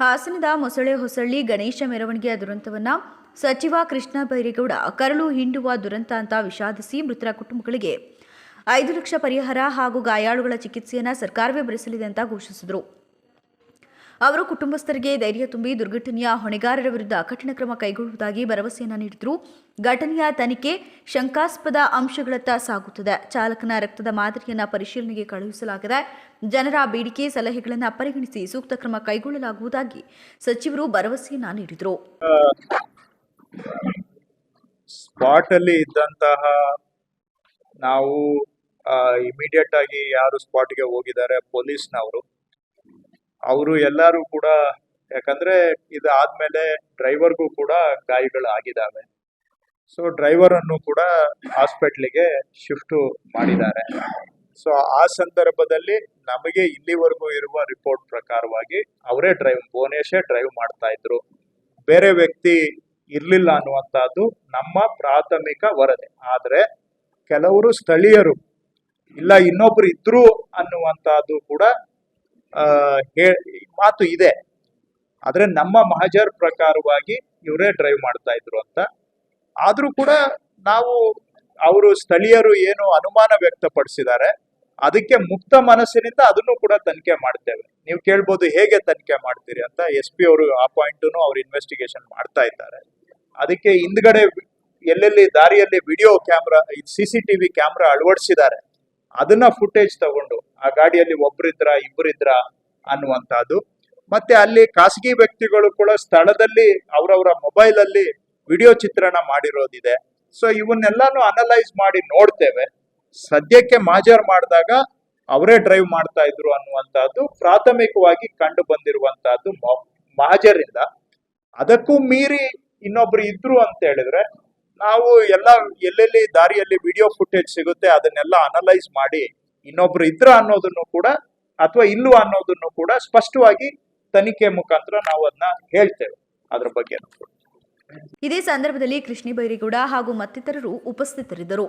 ಹಾಸನದ ಮೊಸಳೆ ಹೊಸಳ್ಳಿ ಗಣೇಶ ಮೆರವಣಿಗೆಯ ದುರಂತವನ್ನ ಸಚಿವ ಕೃಷ್ಣ ಬೈರೇಗೌಡ ಕರಳು ಹಿಂಡುವ ದುರಂತ ಅಂತ ವಿಷಾದಿಸಿ ಮೃತರ ಕುಟುಂಬಗಳಿಗೆ ಐದು ಲಕ್ಷ ಪರಿಹಾರ ಹಾಗೂ ಗಾಯಾಳುಗಳ ಚಿಕಿತ್ಸೆಯನ್ನ ಸರ್ಕಾರವೇ ಭರಿಸಲಿದೆ ಅಂತ ಘೋಷಿಸಿದರು. ಅವರು ಕುಟುಂಬಸ್ಥರಿಗೆ ಧೈರ್ಯ ತುಂಬಿ ದುರ್ಘಟನೆಯ ಹೊಣೆಗಾರರ ವಿರುದ್ಧ ಕಠಿಣ ಕ್ರಮ ಕೈಗೊಳ್ಳುವುದಾಗಿ ಭರವಸೆಯನ್ನು ನೀಡಿದರು. ಘಟನೆಯ ತನಿಖೆ ಶಂಕಾಸ್ಪದ ಅಂಶಗಳತ್ತ ಸಾಗುತ್ತದೆ. ಚಾಲಕನ ರಕ್ತದ ಮಾದರಿಯನ್ನ ಪರಿಶೀಲನೆಗೆ ಕಳುಹಿಸಲಾಗಿದೆ ಜನರ ಬೇಡಿಕೆ ಸಲಹೆಗಳನ್ನು ಪರಿಗಣಿಸಿ ಸೂಕ್ತ ಕ್ರಮ ಕೈಗೊಳ್ಳಲಾಗುವುದಾಗಿ ಸಚಿವರು ಭರವಸೆಯನ್ನ ನೀಡಿದರು. ಸ್ಪಾಟ್ ಅಲ್ಲಿ ಇದ್ದಂತಹ ನಾವು ಇಮಿಡಿಯೇಟ್ ಆಗಿ ಯಾರು ಸ್ಪಾಟ್ಗೆ ಹೋಗಿದ್ದಾರೆ, ಪೊಲೀಸ್ನವರು. ಅವರು ಎಲ್ಲರೂ ಕೂಡ, ಯಾಕಂದ್ರೆ ಇದಾದ್ಮೇಲೆ ಡ್ರೈವರ್ಗೂ ಕೂಡ ಗಾಯಗಳು ಆಗಿದ್ದಾವೆ ಸೊ ಡ್ರೈವರ್ ಅನ್ನು ಕೂಡ ಹಾಸ್ಪಿಟ್ಲಿಗೆ ಶಿಫ್ಟ್ ಮಾಡಿದ್ದಾರೆ. ಸೊ ಆ ಸಂದರ್ಭದಲ್ಲಿ ನಮಗೆ ಇಲ್ಲಿವರೆಗೂ ಇರುವ ರಿಪೋರ್ಟ್ ಪ್ರಕಾರವಾಗಿ ಅವರೇ ಡ್ರೈವ್ ಭುವನೇಶೇ ಡ್ರೈವ್ ಮಾಡ್ತಾ ಇದ್ರು. ಬೇರೆ ವ್ಯಕ್ತಿ ಇರ್ಲಿಲ್ಲ ಅನ್ನುವಂಥದ್ದು ನಮ್ಮ ಪ್ರಾಥಮಿಕ ವರದಿ. ಆದರೆ ಕೆಲವರು ಸ್ಥಳೀಯರು, ಇಲ್ಲ ಇನ್ನೊಬ್ರು ಇದ್ರು ಅನ್ನುವಂಥದ್ದು ಕೂಡ ಮಾತು ಇದೆ. ಆದರೆ ನಮ್ಮ ಮಹಜರ್ ಪ್ರಕಾರವಾಗಿ ಇವರೇ ಡ್ರೈವ್ ಮಾಡ್ತಾ ಇದ್ರು ಅಂತ. ಆದರೂ ಕೂಡ ನಾವು ಅವರು ಸ್ಥಳೀಯರು ಏನು ಅನುಮಾನ ವ್ಯಕ್ತಪಡಿಸಿದ್ದಾರೆ. ಅದಕ್ಕೆ ಮುಕ್ತ ಮನಸ್ಸಿನಿಂದ ಅದನ್ನು ಕೂಡ ತನಿಖೆ ಮಾಡ್ತೇವೆ. ನೀವು ಕೇಳ್ಬೋದು ಹೇಗೆ ತನಿಖೆ ಮಾಡ್ತೀರಿ ಅಂತ ಎಸ್ ಪಿ ಅವರು ಆ ಪಾಯಿಂಟನ್ನು ಅವ್ರು ಇನ್ವೆಸ್ಟಿಗೇಷನ್ ಮಾಡ್ತಾ ಇದ್ದಾರೆ. ಅದಕ್ಕೆ ಹಿಂದ್ಗಡೆ ಎಲ್ಲೆಲ್ಲಿ ದಾರಿಯಲ್ಲಿ video camera C C TV camera ಅಳವಡಿಸಿದ್ದಾರೆ. ಅದನ್ನ ಫುಟೇಜ್ ತಗೊಂಡು ಆ ಗಾಡಿಯಲ್ಲಿ ಒಬ್ರಿದ್ರ ಇಬ್ಬರಿದ್ರ ಅನ್ನುವಂತಹದ್ದು ಮತ್ತೆ ಅಲ್ಲಿ ಖಾಸಗಿ ವ್ಯಕ್ತಿಗಳು ಕೂಡ ಸ್ಥಳದಲ್ಲಿ ಅವರವರ ಮೊಬೈಲ್ ಅಲ್ಲಿ ವಿಡಿಯೋ ಚಿತ್ರಣ ಮಾಡಿರೋದಿದೆ. ಸೊ ಇವನ್ನೆಲ್ಲಾನು ಅನಲೈಸ್ ಮಾಡಿ ನೋಡ್ತೇವೆ. ಸದ್ಯಕ್ಕೆ ಮಾಜರ್ ಮಾಡಿದಾಗ ಅವರೇ ಡ್ರೈವ್ ಮಾಡ್ತಾ ಇದ್ರು ಅನ್ನುವಂತಹದ್ದು ಪ್ರಾಥಮಿಕವಾಗಿ ಕಂಡು ಬಂದಿರುವಂತಹದ್ದು ಮಹಾಜರಿಂದ ಅದಕ್ಕೂ ಮೀರಿ ಇನ್ನೊಬ್ರು ಇದ್ರು ಅಂತ ಹೇಳಿದ್ರೆ, ನಾವು ಎಲ್ಲ ಎಲ್ಲೆಲ್ಲಿ ದಾರಿಯಲ್ಲಿ ವಿಡಿಯೋ ಫುಟೇಜ್ ಸಿಗುತ್ತೆ ಅದನ್ನೆಲ್ಲ ಅನಲೈಸ್ ಮಾಡಿ ಇನ್ನೊಬ್ರು ಇದ್ರ ಅನ್ನೋದನ್ನು ಕೂಡ ಅಥವಾ ಇಲ್ವ ಅನ್ನೋದನ್ನು ಕೂಡ ಸ್ಪಷ್ಟವಾಗಿ ತನಿಖೆ ಮುಖಾಂತರ ನಾವು ಅದನ್ನ ಹೇಳ್ತೇವೆ, ಅದ್ರ ಬಗ್ಗೆ. ಇದೇ ಸಂದರ್ಭದಲ್ಲಿ ಕೃಷ್ಣ ಬೈರೇಗೌಡ ಹಾಗೂ ಮತ್ತಿತರರು ಉಪಸ್ಥಿತರಿದ್ದರು.